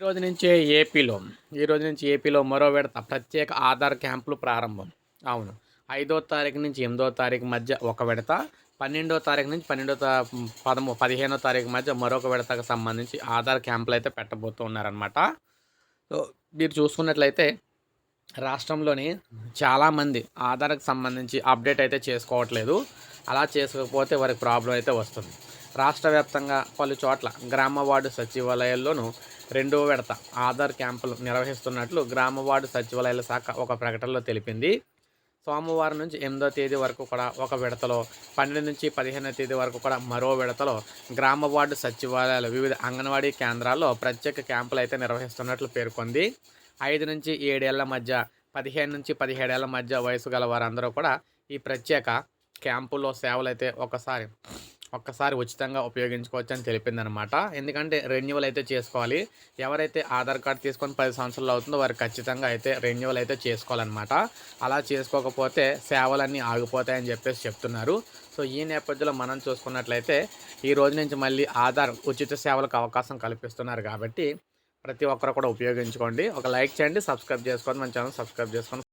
ఈ రోజు నుంచే ఏపీలో ఈరోజు నుంచి ఏపీలో మరో విడత ప్రత్యేక ఆధార్ క్యాంపులు ప్రారంభం. అవును ఐదో తారీఖు నుంచి ఎనిమిదో తారీఖు మధ్య ఒక విడత పన్నెండో తారీఖు నుంచి పన్నెండో తా పదమూ పదిహేనో తారీఖు మధ్య మరొక విడతకు సంబంధించి ఆధార్ క్యాంపులు అయితే పెట్టబోతున్నారనమాట సో మీరు చూసుకున్నట్లయితే రాష్ట్రంలోని చాలామంది ఆధార్కి సంబంధించి అప్డేట్ అయితే చేసుకోవట్లేదు. అలా చేసుకోకపోతే వారికి ప్రాబ్లం అయితే వస్తుంది. రాష్ట్ర వ్యాప్తంగా పలు చోట్ల గ్రామ వార్డు సచివాలయాల్లోనూ రెండో విడత ఆధార్ క్యాంపులు నిర్వహిస్తున్నట్లు గ్రామ వార్డు సచివాలయాల శాఖ ఒక ప్రకటనలో తెలిపింది. సోమవారం నుంచి ఎనిమిదో తేదీ వరకు కూడా ఒక విడతలో పన్నెండు నుంచి పదిహేనో తేదీ వరకు కూడా మరో విడతలో గ్రామ వార్డు సచివాలయాలు వివిధ అంగన్వాడీ కేంద్రాల్లో ప్రత్యేక క్యాంపులు అయితే నిర్వహిస్తున్నట్లు పేర్కొంది. ఐదు నుంచి ఏడేళ్ళ మధ్య పదిహేను నుంచి పదిహేడేళ్ళ మధ్య వయసు గల వారందరూ కూడా ఈ ప్రత్యేక క్యాంపుల్లో సేవలైతే ఒకసారి ఒక్కసారి ఉచితంగా ఉపయోగించుకోవచ్చు అని తెలిపిందనమాట. ఎందుకంటే రెన్యువల్ అయితే చేసుకోవాలి. ఎవరైతే ఆధార్ కార్డు తీసుకొని పది సంవత్సరాలు అవుతుందో వారు ఖచ్చితంగా అయితే రెన్యువల్ అయితే చేసుకోవాలన్నమాట. అలా చేసుకోకపోతే సేవలన్నీ ఆగిపోతాయని చెప్పేసి చెప్తున్నారు. సో ఈ నేపథ్యంలో మనం చూసుకున్నట్లయితే ఈ రోజు నుంచి మళ్ళీ ఆధార్ ఉచిత సేవలకు అవకాశం కల్పిస్తున్నారు కాబట్టి ప్రతి ఒక్కరు కూడా ఉపయోగించుకోండి. ఒక లైక్ చేయండి సబ్స్క్రైబ్ చేసుకోండి మన ఛానల్ సబ్స్క్రైబ్ చేసుకోండి